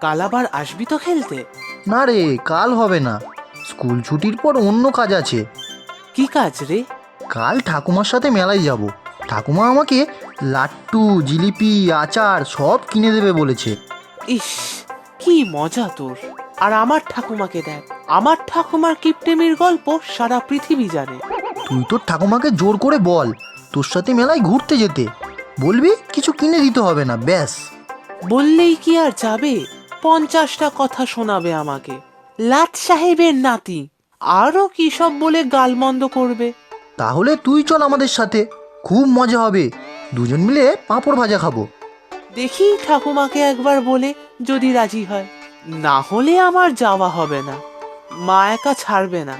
কাল আবার আসবি তো খেলতে? না রে কাল হবে না। স্কুল ছুটির পর অন্য কাজ আছে। কি কাজ রে? কাল ঠাকুমার সাথে মেলায় যাব। ঠাকুমা আমাকে লাট্টু জিলিপি আচার সব কিনে দেবে বলেছে। ইস কি মজা তোর। আর আমার ঠাকুমাকে দেখ আমার ঠাকুমার কিপটেমির গল্প সারা পৃথিবী জানে। তুই তোর ঠাকুমাকে জোর করে বল তোর সাথে মেলায় ঘুরতে যেতে। বলবি কিছু কিনে দিতে হবে না ব্যাস। বললেই কি আর যাবে? পঞ্চাশটা কথা শোনাবে আমাকে। লাট সাহেবের নাতি আরও কি সব বলে গালমন্দ করবে? তাহলে তুই চল আমাদের সাথে খুব মজা হবে। দুজন মিলে পাঁপড় ভাজা খাব। দেখি ঠাকুমাকে একবার বলে যদি রাজি হয়। না হলে আমার যাওয়া হবে না। মা একা ছাড়বে না।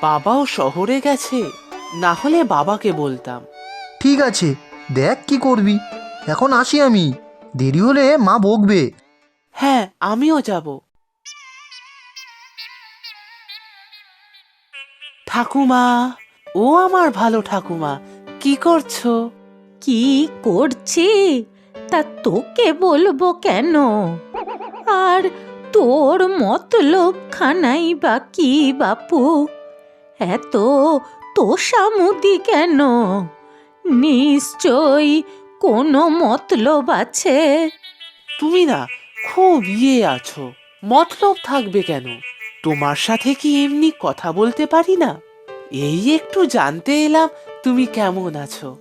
বাবাও শহরে গেছে না হলে বাবাকে বলতাম। ঠিক আছে দেখ কি করবি। এখন আসি আমি। দেরি হলে মা বকবে। হ্যাঁ আমিও যাব। ঠাকুমা ও আমার ভালো ঠাকুমা কি করছ? কি করছি? তা তোকে বলব কেন? আর তোর মতলব খানাই বা কি বাপু? এত তোষামুদি কেন? নিশ্চয়ই কোনো মতলব আছে। তুমি না খুব ইয়ে আছো। মতলব থাকবে কেন? তোমার সাথে কি এমনি কথা বলতে পারি না? এই একটু জানতে এলাম তুমি কেমন আছো।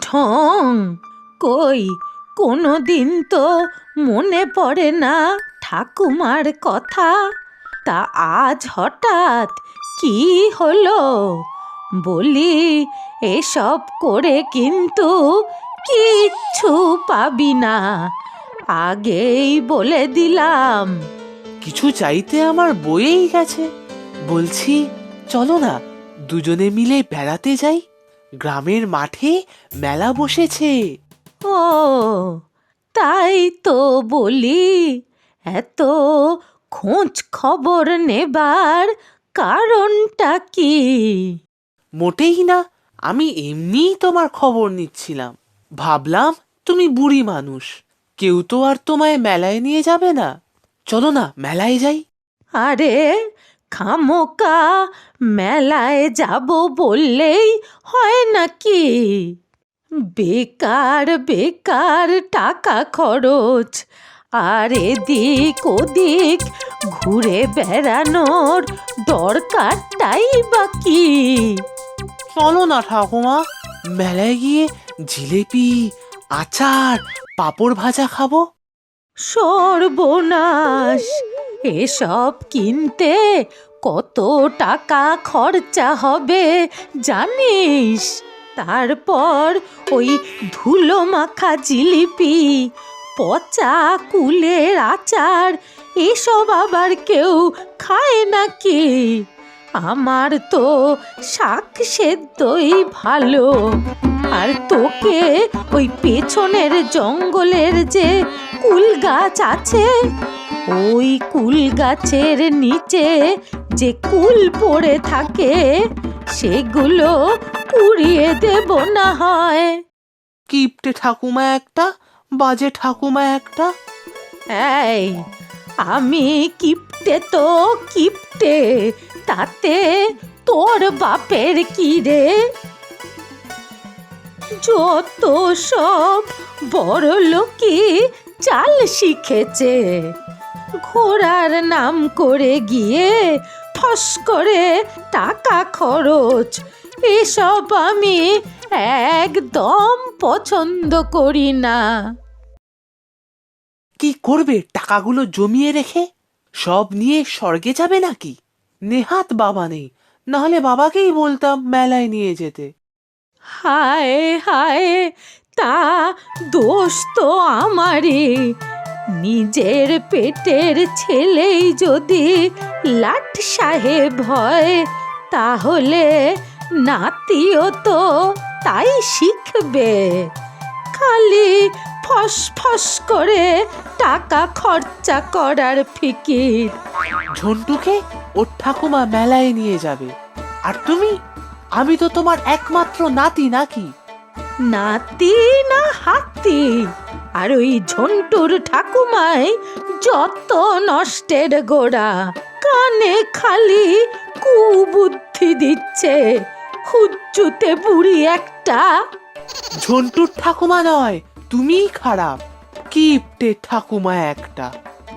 ঢং। কই কোনো দিন তো মনে পড়ে না ঠাকুমার কথা। তা আজ হঠাৎ কি হলো? বলি, এসব করে কিন্তু কিচ্ছু পাবি না। আগেই বলে দিলাম। কিছু চাইতে আমার বয়েই গেছে। বলছি চলো না দুজনে মিলে বেড়াতে যাই। গ্রামের মাঠে মেলা বসেছে। ও তাই তো বলি এত খোঁজ খবর নেবার কারণটা কি? মোটেই না আমি এমনিই তোমার খবর নিচ্ছিলাম। ভাবলাম তুমি বুড়ি মানুষ। কেউ তো আর তোমায় মেলায় নিয়ে যাবে না। চলো না মেলায় যাই। আরে খামোকা মেলায় যাব বললেই হয় নাকি? বেকার বেকার টাকা খরচ আর এদিক ওদিক ঘুরে বেড়ানোর দরকারটাই বাকি। চলো না ঠাকুমা মেলায় গিয়ে জিলেপি, আচার, পাঁপড় ভাজা খাব? সর্বনাশ! এসব কিনতে কত টাকা খরচা হবে জানিস? তারপর ওই ধুলো মাখা জিলিপি, পচা কুলের আচার, এসব আবার কেউ খায় নাকি? আমার তো শাক সেদ্ধই ভালো। আর তোকে ওই পেছনের জঙ্গলের যে কুল গাছ আছে ওই কুল গাছের নিচে যে কুল পড়ে থাকে সেগুলো কুড়িয়ে দেব না হয়। কিপটে ঠাকুমা একটা বাজে ঠাকুমা একটা। এই আমি কিপটে তো কিপটে তাতে তোর বাপের কি রে? যত সব বড় লোকই চাল শিখেছে। ঘোড়ার নাম করে গিয়ে ফস করে টাকা খরচ, এসব আমি একদম পছন্দ করি না। কি করবে টাকাগুলো জমিয়ে রেখে? সব নিয়ে স্বর্গে যাবে নাকি? নেহাত বাবা নেই, নাহলে বাবাকেই বলতাম মেলায় নিয়ে যেতে। হায় হায়, তা দোষ তো আমারই। নিজের পেটের ছেলেই যদি লাট সাহেব হয় তাহলে নাতিও তো তাই শিখবে। খালি ফস ফস করে টাকা খরচা করার ফিকির। ঝন্টুকে ওর ঠাকুমা মেলায় নিয়ে যাবে। আর তুমি আমি তো তোমার একমাত্র নাতি নাকি? নাতি না হাতি? আর ওই ঝন্টুর ঠাকুমাই যত নষ্টের গোড়া। কানে খালি কুবুদ্ধি দিচ্ছে হুজ্জুতে বুড়ি একটা। ঝন্টুর ঠাকুমা নয় তুমিই খারাপ। কিপটে ঠাকুমা একটা।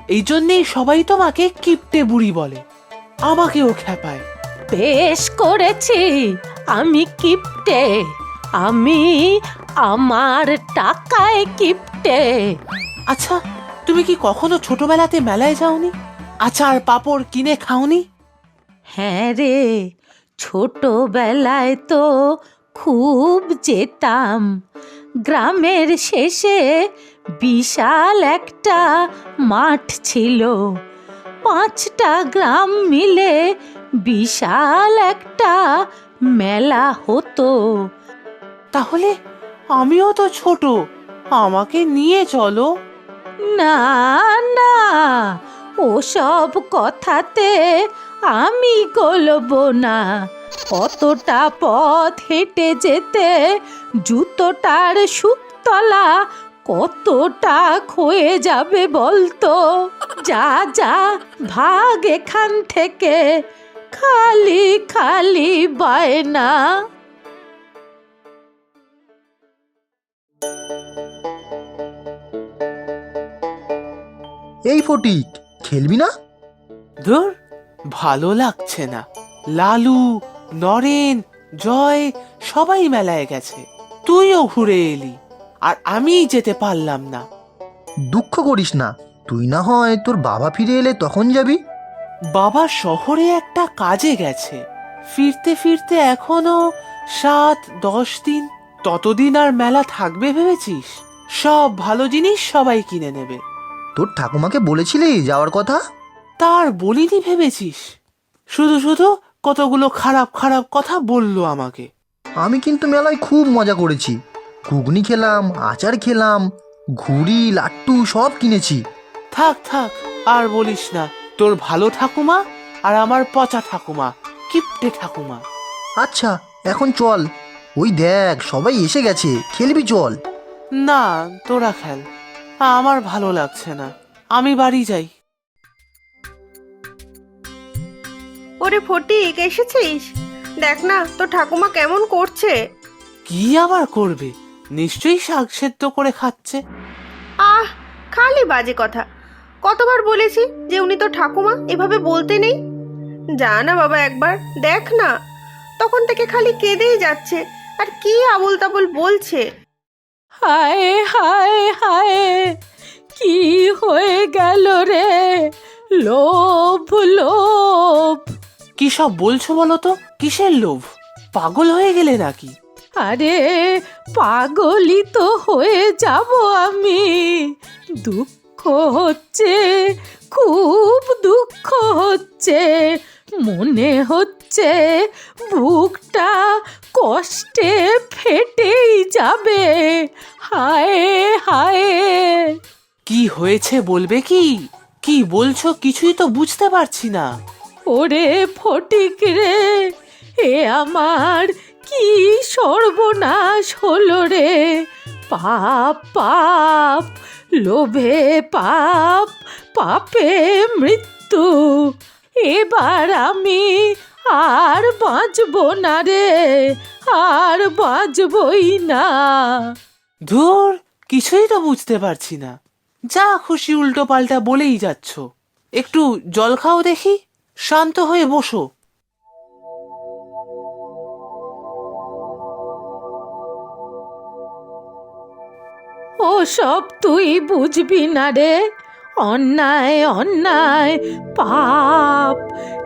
এই জন্যেই সবাই তোমাকে কিপটে বুড়ি বলে। আমাকেও খেপায় বেশ করেছি। আমি কিপটে। আমি আমার টাকায় কিপটে। আচ্ছা তুমি কি কখনো ছোটবেলাতে মেলায় যাওনি? আচার পাপড় কিনে খাওনি? হ্যাঁ রে ছোটবেলায় তো খুব যেতাম। গ্রামের শেষে বিশাল একটা মাঠ ছিল। পাঁচটা গ্রাম মিলে বিশাল একটা মেলা হতো। তাহলে আমিও তো ছোট আমাকে নিয়ে চলো। না না ওসব কথাতে আমি গলবো না। অতটা পথ হেঁটে যেতে জুতোটার সুতলা কতটা ক্ষয়ে যাবে বলতো? যা যা ভাগ এখান থেকে খালি খালি বায়না। এই ফটিক খেলবি না? ধুর ভালো লাগছে না। লালু নরেন জয় সবাই মেলায় গেছে। তুইও ঘুরে এলি আর আমি যেতে পারলাম না। দুঃখ করিস না তুই না হয় তোর বাবা ফিরে এলে তখন যাবি। বাবা শহরে একটা কাজে গেছে। ফিরতে ফিরতে এখনও সাত দশ দিন ততদিন আর মেলা থাকবে ভেবেছিস? সব ভালো জিনিস সবাই কিনে নেবে। তোর ঠাকুমাকে বলেছিলি যাওয়ার কথা? তার বলিনি ভেবেছিস? শুধু শুধু কতগুলো খারাপ খারাপ কথা বলল আমাকে। আমি কিন্তু মেলায় খুব মজা করেছি। ঘুগনি খেলাম আচার খেলাম ঘুড়ি লাট্টু সব কিনেছি। থাক থাক আর বলিস না। তোর ভালো ঠাকুমা আর আমার পচা ঠাকুমা কিপটে ঠাকুমা। আচ্ছা এখন চল। ওই দেখ সবাই এসে গেছে। খেলবি চল। না তোরা খেল। আমার ভালো লাগছে না। আমি বাড়ি যাই। ওরে ফটিক এসেছিস? দেখ না তোর ঠাকুমা কেমন করছে? কি আবার করবে? নিশ্চয়ই শাক সেদ্ধ করে খাচ্ছে। আহ খালি বাজে কথা। কতবার বলেছি যে উনি তো ঠাকুমা এভাবে বলতে নেই? যা না বাবা একবার দেখ না। তখন থেকে খালি কেঁদেই যাচ্ছে আর কি আবল তাবল বলছে? হায় হায় হায় কি হয়ে গেল রে? লোভ লোভ। কি সব বলছো বলো তো? কিসের লোভ? পাগল হয়ে গেলে নাকি? আরে পাগলই তো হয়ে যাব আমি। দুঃখ হচ্ছে খুব দুঃখ হচ্ছে মনে হচ্ছে বুকটা কষ্টে ফেটেই যাবে। হায় হায়। কি হয়েছে বলবে কি? কি বলছো কিছুই তো বুঝতে পারছি না। ওরে ফটিক রে এ আমার কি সর্বনাশ হলো রে। পাপ পাপ লোভে পাপ, পাপে মৃত্যু। এবার আমি আর বাঁচবো না রে, আর বাঁচবই না। ধুর, কিছুই তো বুঝতে পারছি না। যা খুশি উল্টো পাল্টা বলেই যাচ্ছ। একটু জল খাও দেখি, শান্ত হয়ে বসো। ও সব তুই বুঝবি না রে। অন্যায় অন্যায়, পাপ,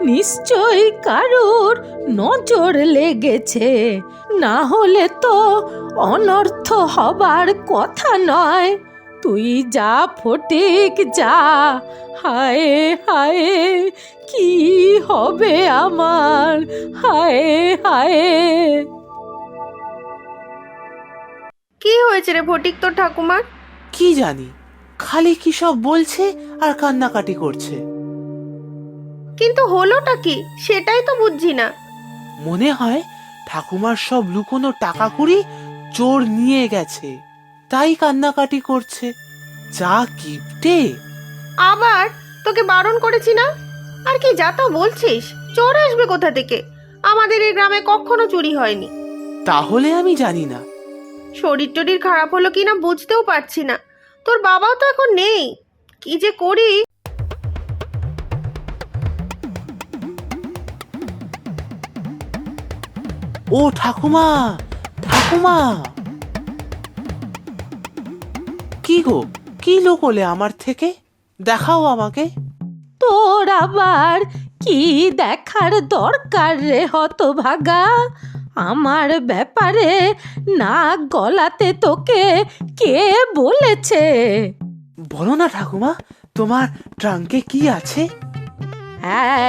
নিশ্চয়ই কারুর নজর লেগেছে। না হলে তো অনর্থ হবার কথা নয়। তুই যা ফটিক, যা। হায় হায়, কি হবে আমার? হায় হায়। কি হয়েছে রে ফটিক তোর ঠাকুমার? কি জানি খালি কি সব বলছে আর কান্নাকাটি করছে। কিন্তু হলোটা কি? সেটাই তো বুঝছি না। মনে হয় ঠাকুমার সব লুকোনো টাকা কুড়ি চোর নিয়ে গেছে। তাই কান্নাকাটি করছে। যা কিপটে আবার তোকে বারণ করেছি না? আর কি যা তা বলছিস? চোর আসবে কোথা থেকে? আমাদের এই গ্রামে কখনো চুরি হয়নি। তাহলে আমি জানি না। শরীর টরির খারাপ হলো কিনা বুঝতেও পারছি না। তোর বাবাও তো এখন নেই। কি যে করি? ও ঠাকুমা ঠাকুমা। কি গো কি লোকলে আমার থেকে? দেখাও আমাকে। তোর আবার কি দেখার দরকার রে হতভাগা? আমার ব্যাপারে নাক গলাতে তোকে কে বলেছে? বলো না ঠাকুমা তোমার ট্রাঙ্কে কি আছে?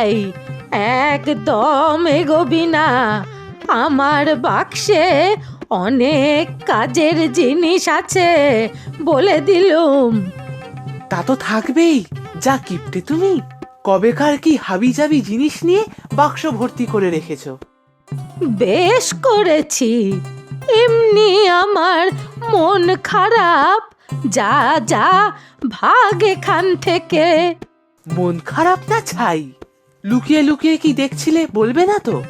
এই একদম এগোবি না। আমার বাক্সে অনেক কাজের জিনিস আছে বলে দিলুম। তা তো থাকবেই। যা কিপটে তুমি। কবেকার কি হাবি জাবি জিনিস নিয়ে বাক্স ভর্তি করে রেখেছো? বেশ করেছি। এমনি আমার মন খারাপ। যা যা, ভাগ এখান থেকে। মন খারাপ না ছাই? লুকিয়ে লুকিয়ে কি দেখছিলে বলবে না তো?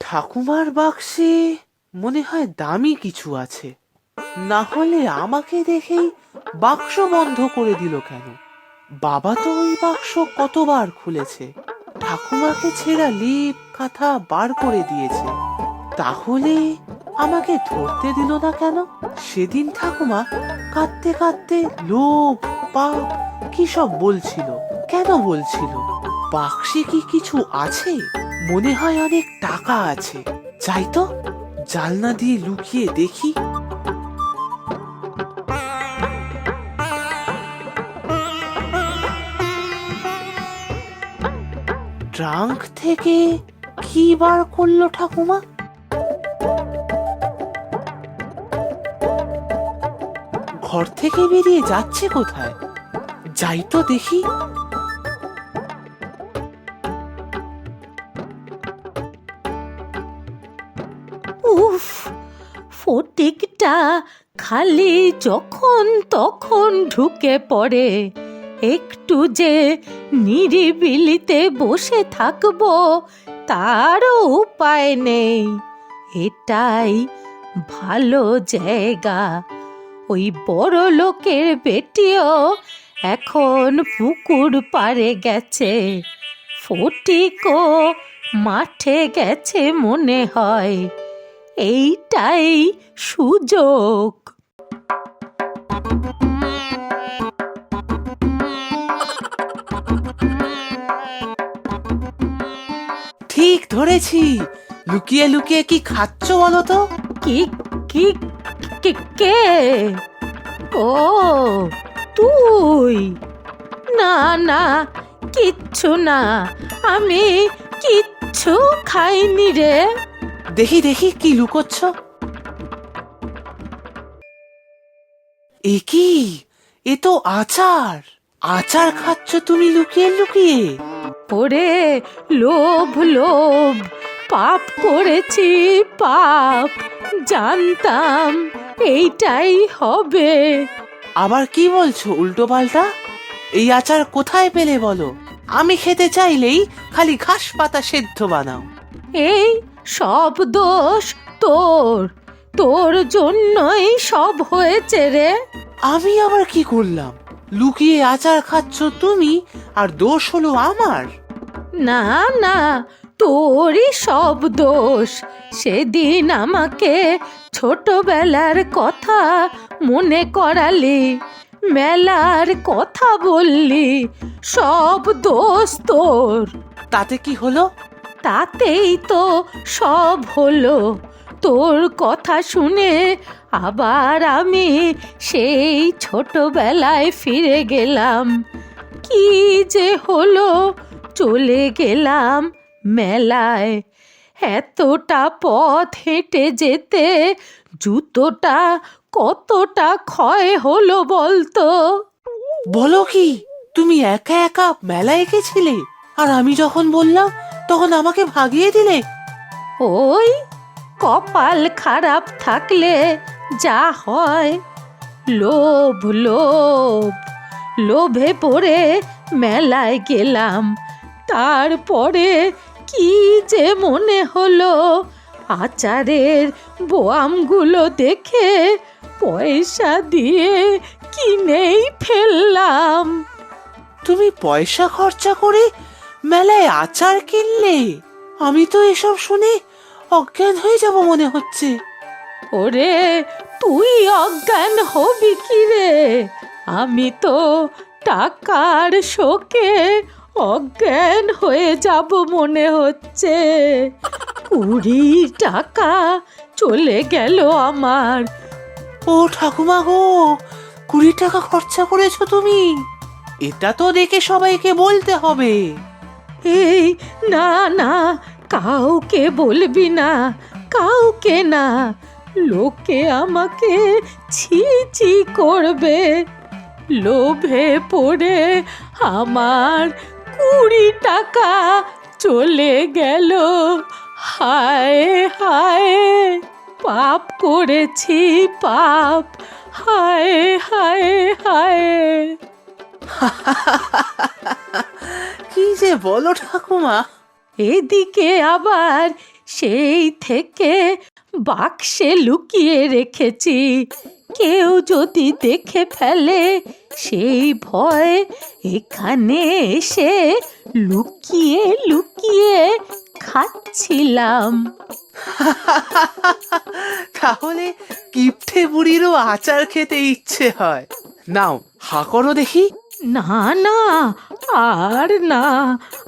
ঠাকুমার বাক্সে মনে হয় দামি কিছু আছে। না হলে আমাকে দেখেই বাক্স বন্ধ করে দিল কেন? বাবা তো ওই বাক্স কতবার খুলেছে। ঠাকুমাকে ছেঁড়া লিপ কাঁথা বার করে দিয়েছে। তাহলে আমাকে ধরতে দিল না কেন? সেদিন ঠাকুমা কাঁদতে কাঁদতে লোভ, পাপ কি সব বলছিল? কেন বলছিল? বাক্সে কি কিছু আছে? মনে হয় অনেক টাকা আছে। যাই তো, জালনা দিয়ে লুকিয়ে দেখি। ট্রাঙ্ক থেকে কি বার করল ঠাকুমা? ঘর থেকে বেরিয়ে যাচ্ছে কোথায়? যাই তো দেখি। উফ, ফটিকটা খালি যখন তখন ঢুকে পড়ে। একটু যে নিরিবিলিতে বসে থাকব, তারও উপায় নেই। এটাই ভালো জায়গা। ওই বড় লোকের বেটিও এখন পুকুর পারে গেছে। ফটিকও মাঠে গেছে মনে হয়। এইটাই সুযোগ। ধরেছি। লুকিয়ে লুকিয়ে কি খাচ্ছ বলো তো কি কি কে কে? ও তুই? না না কিচ্ছু না। আমি কিচ্ছু খাইনি রে। দেখি দেখি কি লুকোচ্ছ। এ কি? এ তো আচার। আচার খাচ্ছ তুমি লুকিয়ে লুকিয়ে। ওরে লোভ লোভ পাপ করেছি পাপ জানতাম এইটাই হবে। আবার কি বলছো উল্টো পাল্টা? এই আচার কোথায় পেলে বলো? আমি খেতে চাইলেই খালি ঘাস পাতা সেদ্ধ বানাও। এই সব দোষ তোর। তোর জন্যই সব হয়েছে রে। আমি আবার কি করলাম? লুকিয়ে আচার খাচ্ছ তুমি আর দোষ হলো আমার। না না তোরই সব দোষ। সেদিন আমাকে ছোটবেলার কথা মনে করালি মেলার কথা বললি সব দোষ তোর। তাতে কি হলো? তাতেই তো সব হলো। তোর কথা শুনে আবার আমি সেই ছোটবেলায় ফিরে গেলাম। কি যে হলো চলে গেলাম মেলায়। এতটা পথ হেঁটে যেতে জুতোটা কতটা ক্ষয় হলো বলতো? বলো কি তুমি একা একা মেলায় গেছিলে? আর আমি যখন বললাম তখন আমাকে ভাগিয়ে দিলে। ওই কপাল খারাপ থাকলে যা হয়। লোভ লোভ লোভে পড়ে মেলায় গেলাম তারপরে কি যে মনে হলো? আচারের বোয়ামগুলো দেখে পয়সা দিয়ে কিনেই ফেললাম। তুমি পয়সা খরচা করে মেলায় আচার কিনলে? আমি তো এসব শুনে অজ্ঞান হয়ে যাব মনে হচ্ছে। ওরে তুই অজ্ঞান হবি কি রে? আমি তো টাকার শোকে অজ্ঞান হয়ে যাব মনে হচ্ছে। কুড়ি টাকা চলে গেল আমার। ও ঠাকুমা গো কুড়ি টাকা খরচা করেছ তুমি? এটা তো দেখে সবাইকে বলতে হবে। এই না না কাউকে বলবি না কাউকে না। লোকে আমাকে ছি ছি করবে। লোভে পড়ে আমার কুড়ি টাকা চলে গেল। হায় হায় পাপ করেছি পাপ। হায় হায় হায়। কি যে বলো ঠাকুমা। এদিকে আবার সেই থেকে বাক্সে লুকিয়ে রেখেছি। কেউ যদি দেখে ফেলে সেই ভয় এখানে এসে লুকিয়ে লুকিয়ে খাচ্ছিলাম। তাহলে কিপটে বুড়িরও আচার খেতে ইচ্ছে হয়। নাও হা করো দেখি। না না আর না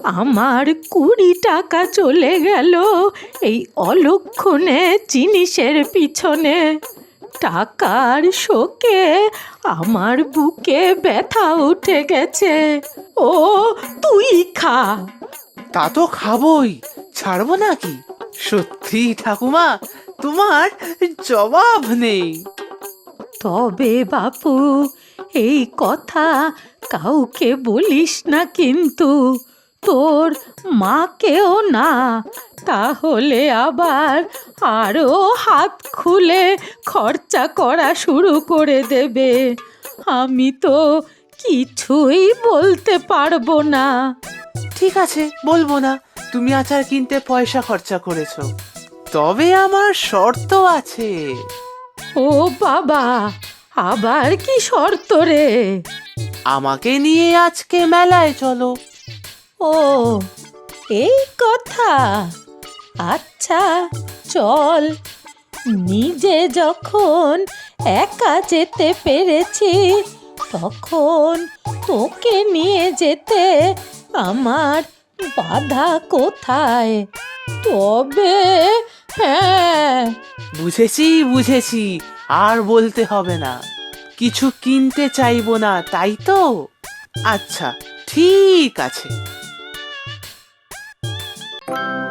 আমার কুড়ি টাকা চলে গেল এই অলক্ষণে জিনিসের পিছনে। টাকার শোকে আমার বুকে ব্যথা উঠে গেছে। ও তুই খা। তা তো খাবই। ছাড়বো নাকি? সত্যি ঠাকুমা তোমার জবাব নেই। তবে বাপু এই কথা কাউকে বলিস না কিন্তু। তোর মাকেও না তাহলে আবার আরও হাত খুলে খরচা করা শুরু করে দেবে। আমি তো কিছুই বলতে পারব না। ঠিক আছে বলব না। তুমি আচার কিনতে পয়সা খরচা করেছ। তবে আমার শর্ত আছে। ও বাবা আবার কি শর্ত রে? আমাকে নিয়ে আজকে মেলায় চলো। ও এই কথা। আচ্ছা চল। নিজে যখন একা যেতে পেরেছি, তখন তোকে নিয়ে যেতে আমার বাধা কোথায়? তবে হ্যাঁ। বুঝেছি বুঝেছি। আর বলতে হবে না। কিছু কিনতে চাইব না, তাই তো? আচ্ছা ঠিক আছে। thank you